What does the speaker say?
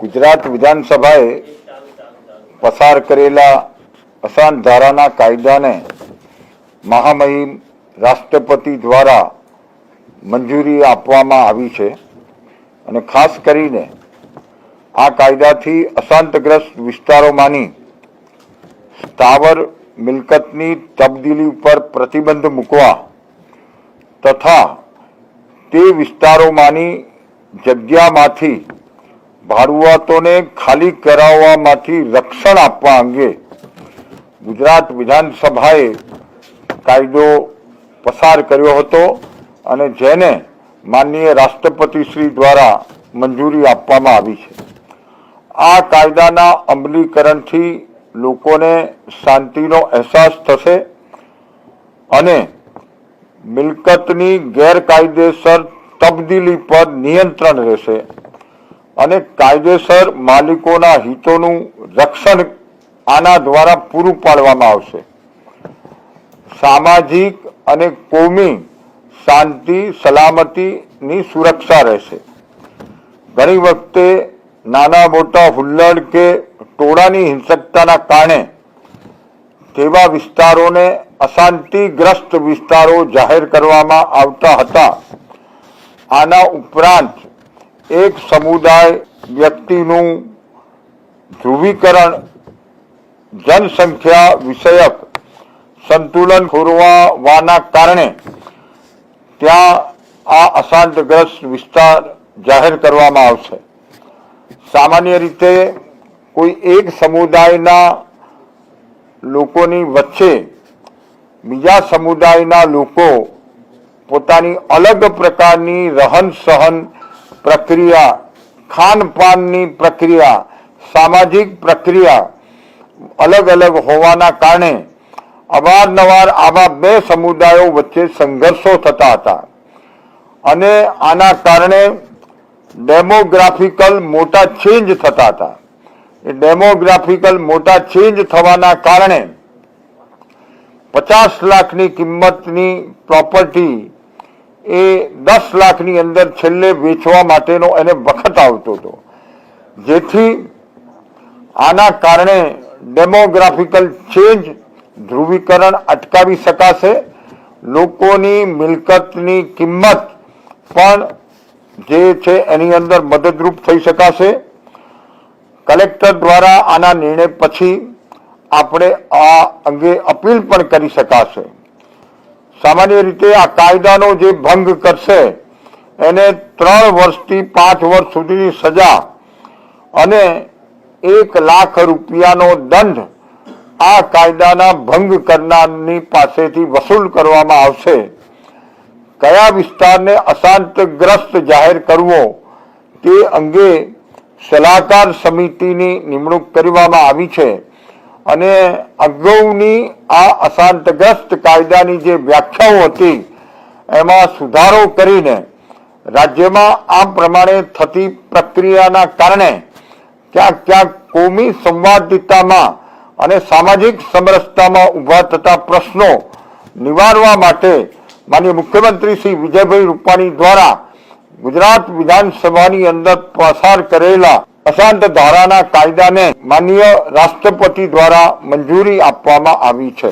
ગુજરાત વિધાનસભાએ પસાર કરેલા અસાન ધારાના કાયદાને મહામહિમ રાષ્ટ્રપતિ દ્વારા મંજૂરી આપવામાં આવી છે અને ખાસ કરીને આ કાયદાથી અશાંતગ્રસ્ત વિસ્તારોમાંની સ્થાવર મિલકતની તબદીલી ઉપર પ્રતિબંધ મૂકવા તથા તે વિસ્તારોમાંની જગ્યામાંથી ભાડુઆતોને ખાલી કરાવવામાંથી રક્ષણ આપવા અંગે ગુજરાત વિધાનસભાએ કાયદો પસાર કર્યો હતો અને જેને માનનીય રાષ્ટ્રપતિ શ્રી દ્વારા મંજૂરી આપવામાં આવી છે. આ કાયદાના અમલીકરણથી લોકોને શાંતિનો અહેસાસ થશે અને મિલકતની ગેરકાયદેસર તબદીલી પર નિયંત્રણ રહેશે. અને કાયદેસર માલિકોના હિતોનું રક્ષણ આના દ્વારા પૂરું પાડવામાં આવશે. સામાજિક અને કોમી શાંતિ, સલામતીની સુરક્ષા રહેશે. ઘણી વખતે નાના મોટા હુલ્લડ કે ટોળાની હિંસકતાના કારણે તેવા વિસ્તારોને અશાંતિગ્રસ્ત વિસ્તારો જાહેર કરવામાં આવતા હતા. આના ઉપરાંત એક સમુદાય વ્યક્તિનું ધ્રુવીકરણ જનસંખ્યા વિષયક સંતુલન ખોરવાના કારણે ત્યાં આ અશાંતગ્રસ્ત વિસ્તાર જાહેર કરવામાં આવશે. સામાન્ય રીતે કોઈ એક સમુદાયના લોકોની વચ્ચે બીજા સમુદાયના લોકો પોતાની અલગ પ્રકારની રહન સહન પ્રક્રિયા, ખાનપાનની પ્રક્રિયા, સામાજિક પ્રક્રિયા અલગ અલગ હોવાના કારણે અવારનવાર આવા બે સમુદાયો વચ્ચે સંઘર્ષો થતા હતા. અને આના કારણે ડેમોગ્રાફિકલ મોટા ચેન્જ થતા હતા. એ ડેમોગ્રાફિકલ મોટા ચેન્જ થવાના કારણે પચાસ લાખની કિંમતની પ્રોપર્ટી એ દસ લાખની અંદર છેલ્લે વેચવા માટેનો એને વખત આવતો હતો. જેથી આના કારણે ડેમોગ્રાફિકલ ચેન્જ ધ્રુવીકરણ અટકાવી શકાશે. લોકોની મિલકતની કિંમત પણ જે છે એની અંદર મદદરૂપ થઈ શકાશે. કલેક્ટર દ્વારા આના નિર્ણય પછી આપણે આ અંગે અપીલ પણ કરી શકાશે. સામાન્ય રીતે આ કાયદાનો જે ભંગ કરશે, એને ત્રણ વર્ષથી પાંચ વર્ષ સુધીની સજા અને એક લાખ રૂપિયાનો દંડ આ કાયદાના ભંગ કરનારની પાસેથી વસૂલ કરવામાં આવશે. કયા વિસ્તારને અશાંતગ્રસ્ત જાહેર કરવો તે અંગે સલાહકાર સમિતિની નિમણૂક કરવામાં આવી છે. અને અગાઉની આ અશાંતગ્રસ્ત કાયદાની જે વ્યાખ્યાઓ હતી, એમાં સુધારો કરીને રાજ્યમાં આ પ્રમાણે થતી પ્રક્રિયાના કારણે ક્યાંક ક્યાંક કોમી સંવાદિતામાં અને સામાજિક સમરસતામાં ઊભા થતા પ્રશ્નો નિવારવા માટે માનનીય મુખ્યમંત્રી શ્રી વિજયભાઈ રૂપાણી દ્વારા ગુજરાત વિધાનસભાની અંદર પસાર કરેલા અશાંત ધારાના કાયદાને માનનીય રાષ્ટ્રપતિ દ્વારા મંજૂરી આપવામાં આવી છે.